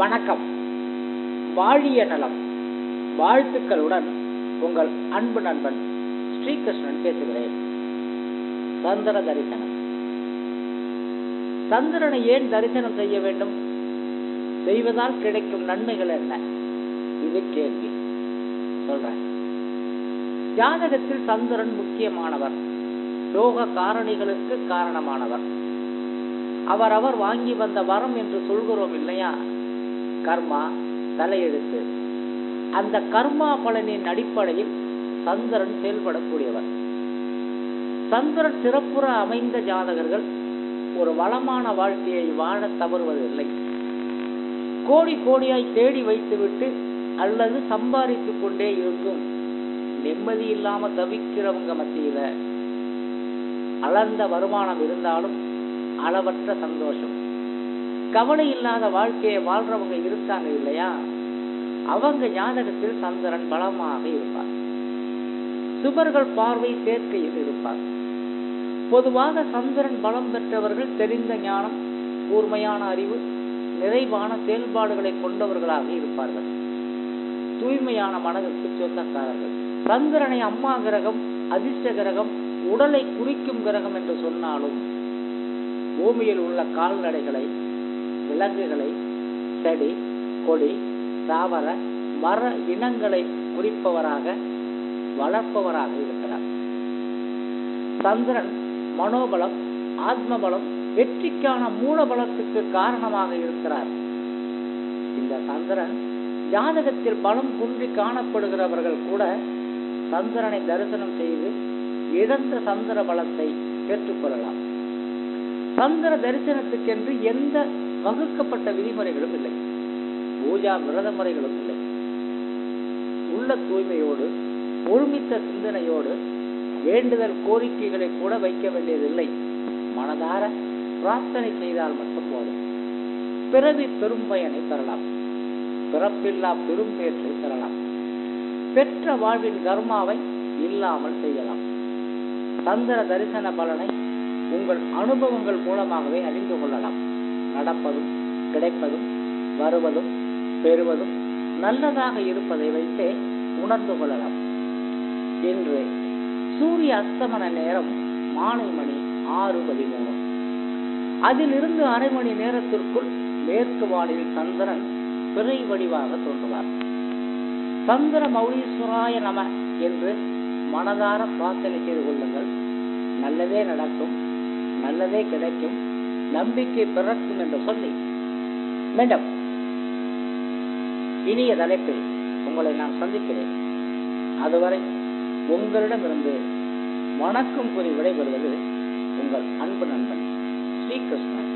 வணக்கம். வாழிய நலம். வாழ்த்துக்களுடன் உங்கள் அன்பு நண்பன் ஸ்ரீகிருஷ்ணன் பேசுகிறேன் சந்திர தரிசனம். சந்திரனை ஏன் தரிசனம் செய்ய வேண்டும்? செய்வதால் கிடைக்கும் நன்மைகள் என்ன? இது கேள்வி. சொல்றேன். ஜாதகத்தில் சந்திரன் முக்கியமானவர். யோக காரணிகளுக்கு காரணமானவர். அவரவர் வாங்கி வந்த வரம் என்று சொல்கிறோம் இல்லையா? கர்மா தலையெழுத்து. அந்த கர்மா பலனின் அடிப்படையில் சந்திரன் செயல்படக்கூடியவர். சந்திரன் சிறப்புற அமைந்த ஜாதகர்கள் ஒரு வளமான வாழ்க்கையை வாழ தவறுவதில்லை. கோடி கோடியாய் தேடி வைத்துவிட்டு அல்லது சம்பாதித்துக் கொண்டே இருந்தும் நிம்மதி இல்லாம தவிக்கிறவங்க மத்தியில அளந்த வருமானம் இருந்தாலும் அளவற்ற சந்தோஷம். கவலை இல்லாத வாழ்க்கையை வாழ்றவங்க இருக்காங்க இல்லையா? அவங்க ஜாதகத்தில் சந்திரன் பலமாக இருப்பார். சுபர்கள் பார்வை சேர்க்கையில் இருப்பார். பொதுவாக சந்திரன் பலம் பெற்றவர்கள் தெரிந்த ஞானம் கூர்மையான அறிவு நிறைவான செயல்பாடுகளை கொண்டவர்களாக இருப்பார்கள். தூய்மையான மனதிற்கு சொந்தக்காரர்கள். சந்திரனை அம்மா கிரகம் அதிர்ஷ்ட கிரகம் உடலை குறிக்கும் கிரகம் என்று சொன்னாலும் பூமியில் உள்ள கால்நடைகளை விலங்குகளை செடி கொடி தாவர மர இனங்களை குறிப்பவராக வளர்ப்பவராக இருக்கிறார். சந்திரன் மனோபலம் ஆத்மபலம் வெற்றிக்கான மூலபலத்துக்கு காரணமாக இருக்கிறார். இந்த சந்திரன் ஜாதகத்தில் பலம் குன்றி காணப்படுகிறவர்கள் கூட சந்திரனை தரிசனம் செய்து இழந்த சந்திர பலத்தை பெற்றுக்கொள்ளலாம் சந்திர தரிசனத்துக்கென்று எந்த வகுக்கப்பட்ட விதிமுறைகளும் இல்லை. பூஜா விரத முறைகளும் இல்லை. உள்ள தூய்மையோடு ஒருமித்த சிந்தனையோடு வேண்டுதல் கோரிக்கைகளை கூட வைக்க வேண்டியதில்லை. மனதார பிரார்த்தனை செய்தால் மட்டும் போதும். பிறவி பெரும் பயனை பெறலாம். பிறப்பில்லா பெரும் பேற்றை பெறலாம். பெற்ற வாழ்வின் கர்மாவை இல்லாமல் செய்யலாம். சந்திர தரிசன பலனை உங்கள் அனுபவங்கள் மூலமாகவே அறிந்து கொள்ளலாம். நடப்பதும் கிடைப்பதும் வருவதும் பெறுவதும் நல்லதாக இருப்பதை வைத்தே உணர்ந்து கொள்ளலாம். இன்று சூரிய அஸ்தமன நேரம் மாலை மணி ஆறு பதிமூணு. அதிலிருந்து அரை மணி நேரத்திற்குள் மேற்கு வானில் சந்திரன் பிறை வடிவாக தோன்றுவார். சந்திர மௌலீஸ்வராய நம என்று மனதார பிரார்த்தனை செய்து கொள்ளுங்கள். நல்லதே நடக்கும் நல்லதே கிடைக்கும். நம்பிக்கை பிறக்கும் என்று சொல்லி. மேடம் இனிய தலைப்பில் உங்களை நான் சந்திக்கிறேன். அதுவரை உங்களிடமிருந்து வணக்கம் கூறி விடைபெறுவது உங்கள் அன்பு நண்பன் ஸ்ரீகிருஷ்ணன்